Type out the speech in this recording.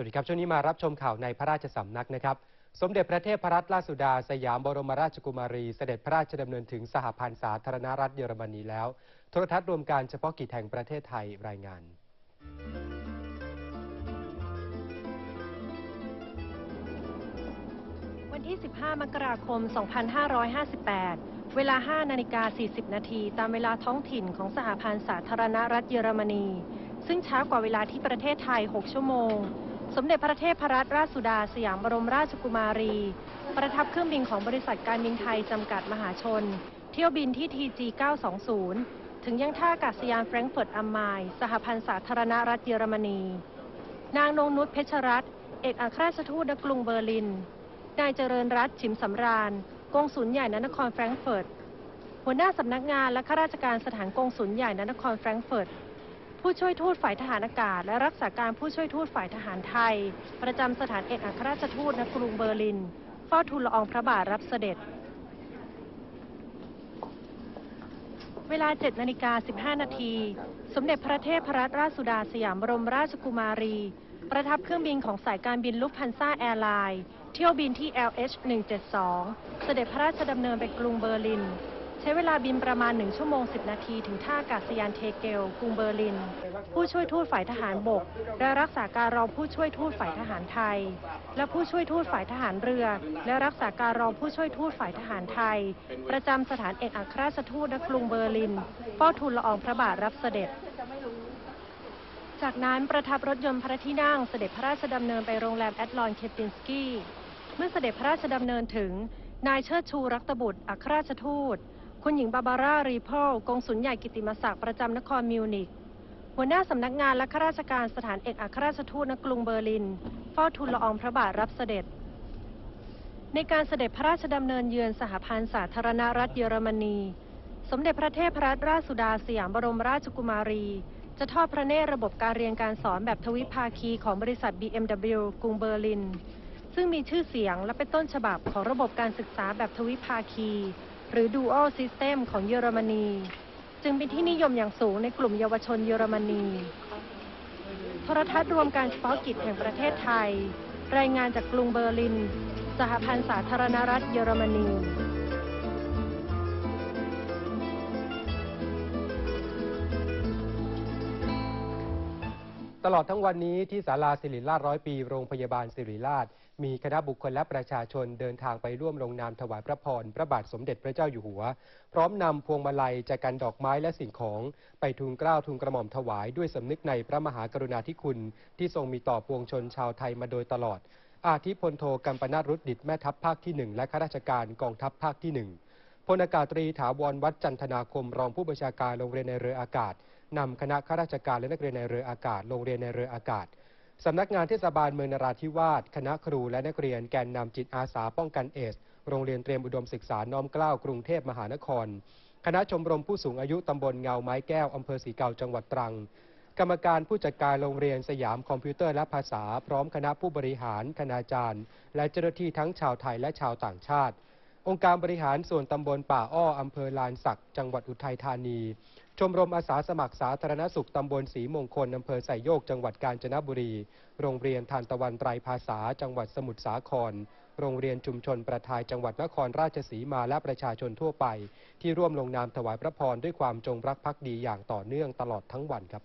วัสดีครับ ช่วงนี้มารับชมข่าวในพระราชสำนักนะครับ สมเด็จพระเทพรัตนราชสุดา สยามบรมราชกุมารี เสด็จพระราชดำเนินถึงสหพันธ์สาธารณรัฐเยอรมนีแล้ว โทรทัศน์รวมการเฉพาะกิจแห่งประเทศไทยรายงานวันที่ 15 มกราคม 2558 เวลา 5 นาฬิกา 40 นาที ตามเวลาท้องถิ่นของสหพันธ์สาธารณรัฐเยอรมนี ซึ่งช้ากว่าเวลาที่ประเทศไทย 6 ชั่วโมง สมเด็จพระเทพรัตนราชสุดาสยามบรมราชกุมารี ประทับเครื่องบินของบริษัทการบินไทย จำกัดมหาชน เที่ยวบินที่ TG 920 ถึงยังท่าอากาศยานแฟรงก์เฟิร์ตอัมไมน์สหพันธ์สาธารณรัฐเยอรมนี นางนงนุชเพชรรัตน์เอกอัครราชทูตณกรุงเบอร์ลิน นายเจริญรัตน์ฉิมสำราญกงสุลใหญ่ณนครแฟรงก์เฟิร์ตหัวหน้าสำนักงานและข้าราชการสถานกงสุลใหญ่ณนครแฟรงก์เฟิร์ต ผู้ช่วยทูตฝ่ายทหารอากาศ และรักษาการผู้ช่วยทูตฝ่ายทหารไทย ประจำสถานเอกอัครราชทูตณกรุงเบอร์ลินเฝ้าทูลละอองพระบาทรับเสด็จ เวลา 7นาฬิกา15 นาที สมเด็จพระเทพรัตนราชสุดาสยามบรมราชกุมารี ประทับเครื่องบินของสายการบินลุฟพันซ่าแอร์ไลน์ เที่ยวบินที่ LH 172 เสด็จพระราชดำเนินไปกรุงเบอร์ลิน ใช้เวลาบินประมาณ 1 ชั่วโมง 10 นาทีถึงท่าอากาศยานเทเกล กรุงเบอร์ลิน ผู้ช่วยทูตฝ่ายทหารบก และรักษาการรองผู้ช่วยทูตฝ่ายทหารไทย และผู้ช่วยทูตฝ่ายทหารเรือ และรักษาการรองผู้ช่วยทูตฝ่ายทหารไทย ประจำสถานเอกอัครราชทูตณกรุงเบอร์ลินเฝ้าทูลละอองพระบาทรับเสด็จ จากนั้นประทับรถยนต์พระที่นั่งเสด็จพระราชดำเนินไปโรงแรมแอดลอนเคปินสกี้ เมื่อเสด็จพระราชดำเนินถึงนายเชิดชูรักตบุตรอัครราชทูต คุณหญิงบาบาร่ารีพอลกงสุลใหญ่กิติมศักดิ์ประจำนครมิวนิกหัวหน้าสำนักงานและข้าราชการสถานเอกอัครราชทูตณกรุงเบอร์ลินเฝ้าทูลละอองพระบาทรับเสด็จ ในการเสด็จพระราชดำเนินเยือนสหพันธ์สาธารณรัฐเยอรมนี สมเด็จพระเทพรัตนราชสุดาสยามบรมราชกุมารี จะทอดพระเนตรระบบการเรียนการสอนแบบทวิภาคีของบริษัท BMW กรุงเบอร์ลิน ซึ่งมีชื่อเสียงและเป็นต้นฉบับของระบบการศึกษาแบบทวิภาคี หรือ Dual System ของเยอรมนี จึงเป็นที่นิยมอย่างสูงในกลุ่มเยาวชนเยอรมนี โทรทัศน์รวมการเฉพาะกิจแห่งประเทศไทย รายงานจากกรุงเบอร์ลิน สหพันธ์สาธารณรัฐเยอรมนี ตลอดทั้งวันนี้ที่ศาลาศิริราชร้อยปีโรงพยาบาลศิริราช มีคณะบุคคลและประชาชนเดินทางไปร่วมลงนามถวายพระพรพระบาทสมเด็จพระเจ้าอยู่หัว พร้อมนำพวงมาลัยจากกันดอกไม้และสิ่งของ ไปทูลเกล้าทูลกระหม่อมถวายด้วยสำนึกในพระมหากรุณาธิคุณ ที่ทรงมีต่อปวงชนชาวไทยมาโดยตลอด อาทิพลโทกัมปนาตรุดดิตแม่ทัพภาคที่หนึ่งและข้าราชการกองทัพภาคที่หนึ่งพลอากาศตรีถาวรวัดจันทนาคมรองผู้บัญชาการโรงเรียนในเรืออากาศ นำคณะข้าราชการและนักเรียนในเรืออากาศ โรงเรียนในเรืออากาศสำนักงานเทศบาลเมืองนราธิวาส คณะครูและนักเรียนแกนนำจิตอาสาป้องกันเอส โรงเรียนเตรียมอุดมศึกษาน้อมเกล้ากรุงเทพมหานคร คณะชมรมผู้สูงอายุตำบลเงาไม้แก้วอำเภอสีเกาจังหวัดตรัง กรรมการผู้จัดการโรงเรียนสยามคอมพิวเตอร์และภาษา พร้อมคณะผู้บริหาร คณาจารย์ และเจ้าหน้าที่ทั้งชาวไทยและชาวต่างชาติ องค์การบริหารส่วนตำบลป่าอ้ออำเภอลานสัก จังหวัดอุทัยธานี ชมรมอาสาสมัครสาธารณสุขตำบลศรีมงคลอำเภอไสยโยก จังหวัดกาญจนบุรี โรงเรียนทานตะวันไตรภาษา จังหวัดสมุทรสาคร โรงเรียนชุมชนประทายจังหวัดนครราชสีมาและประชาชนทั่วไป ที่ร่วมลงนามถวายพระพรด้วยความจงรักภักดีอย่างต่อเนื่องตลอดทั้งวันครับ